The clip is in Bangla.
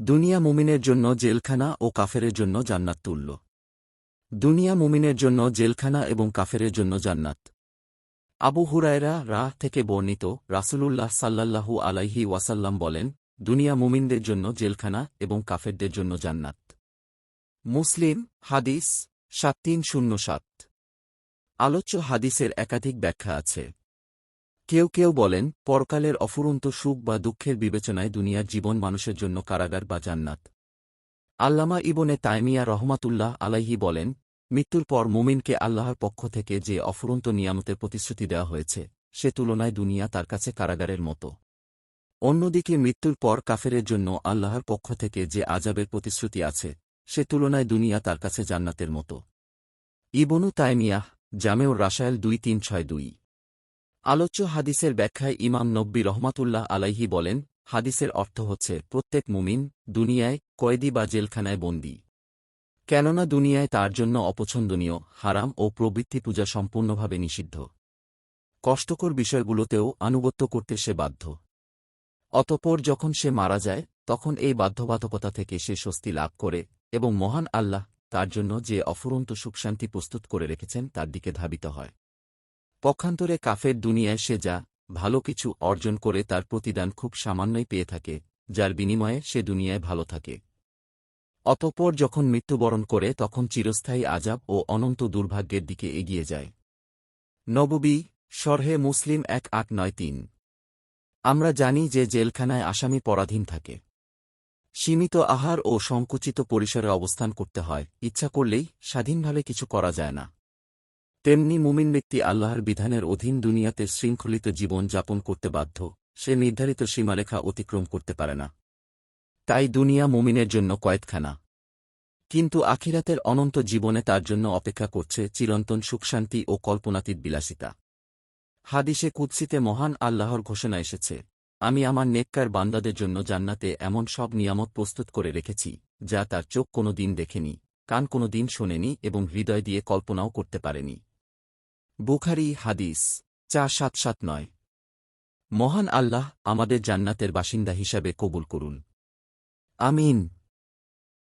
দুনিয়া মুমিনের জন্য জেলখানা ও কাফেরের জন্য জান্নাত তুল্য। দুনিয়া মুমিনের জন্য জেলখানা এবং কাফেরের জন্য জান্নাত। আবু হুরায়রা রাহ থেকে বর্ণিত রাসূলুল্লাহ সাল্লাল্লাহু আলাইহি ওয়াসাল্লাম বলেন, দুনিয়া মুমিনদের জন্য জেলখানা এবং কাফেরদের জন্য জান্নাত। মুসলিম, হাদিস সাত তিন শূন্য সাত। আলোচ্য হাদিসের একাধিক ব্যাখ্যা আছে। কেউ কেউ বলেন, পরকালের অফুরন্ত সুখ বা দুঃখের বিবেচনায় দুনিয়ার জীবন মানুষের জন্য কারাগার বা জান্নাত। আল্লামা ইবনে তাইমিয়া রহমাতুল্লাহ আলাইহি বলেন, মৃত্যুর পর মুমিনকে আল্লাহর পক্ষ থেকে যে অফুরন্ত নিয়ামতের প্রতিশ্রুতি দেওয়া হয়েছে, সে তুলনায় দুনিয়া তার কাছে কারাগারের মতো। অন্যদিকে মৃত্যুর পর কাফেরের জন্য আল্লাহর পক্ষ থেকে যে আজাবের প্রতিশ্রুতি আছে, সে তুলনায় দুনিয়া তার কাছে জান্নাতের মতো। ইবনু তাইমিয়াহ জামেউর রাসায়েল দুই তিন ছয় দুই। আলোচ্য হাদিসের ব্যাখ্যায় ইমাম নব্বী রহমাতুল্লাহ আলাইহি বলেন, হাদিসের অর্থ হচ্ছে, প্রত্যেক মুমিন দুনিয়ায় কয়েদি বা জেলখানায় বন্দী। কেননা দুনিয়ায় তার জন্য অপছন্দনীয়, হারাম ও প্রবৃত্তি পূজা সম্পূর্ণভাবে নিষিদ্ধ। কষ্টকর বিষয়গুলোতেও আনুগত্য করতে সে বাধ্য। অতপর যখন সে মারা যায়, তখন এই বাধ্যবাধকতা থেকে সে স্বস্তি লাভ করে এবং মহান আল্লাহ তার জন্য যে অফুরন্ত সুখশান্তি প্রস্তুত করে রেখেছেন, তার দিকে ধাবিত হয়। পক্ষান্তরে কাফের দুনিয়ায় সে যা ভালো কিছু অর্জন করে তার প্রতিদান খুব সামান্যই পেয়ে থাকে, যার বিনিময়ে সে দুনিয়ায় ভালো থাকে। অতঃপর যখন মৃত্যুবরণ করে, তখন চিরস্থায়ী আজাব ও অনন্ত দুর্ভাগ্যের দিকে এগিয়ে যায়। নববী সরহে মুসলিম এক আট নয় তিন। আমরা জানি যে জেলখানায় আসামি পরাধীন থাকে। সীমিত আহার ও সংকুচিত পরিসরে অবস্থান করতে হয়। ইচ্ছা করলেই স্বাধীনভাবে কিছু করা যায় না। তেমনি মুমিন ব্যক্তি আল্লাহর বিধানের অধীন দুনিয়াতে শৃঙ্খলিত জীবন যাপন করতে বাধ্য, সে নির্ধারিত সীমারেখা অতিক্রম করতে পারে না। তাই দুনিয়া মুমিনের জন্য কয়েদখানা কিন্তু আখিরাতের অনন্ত জীবনে তার জন্য অপেক্ষা করছে চিরন্তন সুখশান্তি ও কল্পনাতীত বিলাসিতা। হাদিসে কুৎসিতে মহান আল্লাহর ঘোষণা এসেছে, আমি আমার নেককার বান্দাদের জন্য জান্নাতে এমন সব নিয়ামত প্রস্তুত করে রেখেছি, যা তার চোখ কোনো দিন দেখেনি, কান কোনো দিন শোনেনি এবং হৃদয় দিয়ে কল্পনাও করতে পারেনি। বুখারি হাদিস চা সাত সাত নয়। মহান আল্লাহ আমাদের জান্নাতের বাসিন্দা হিসাবে কবুল করুন। আমিন।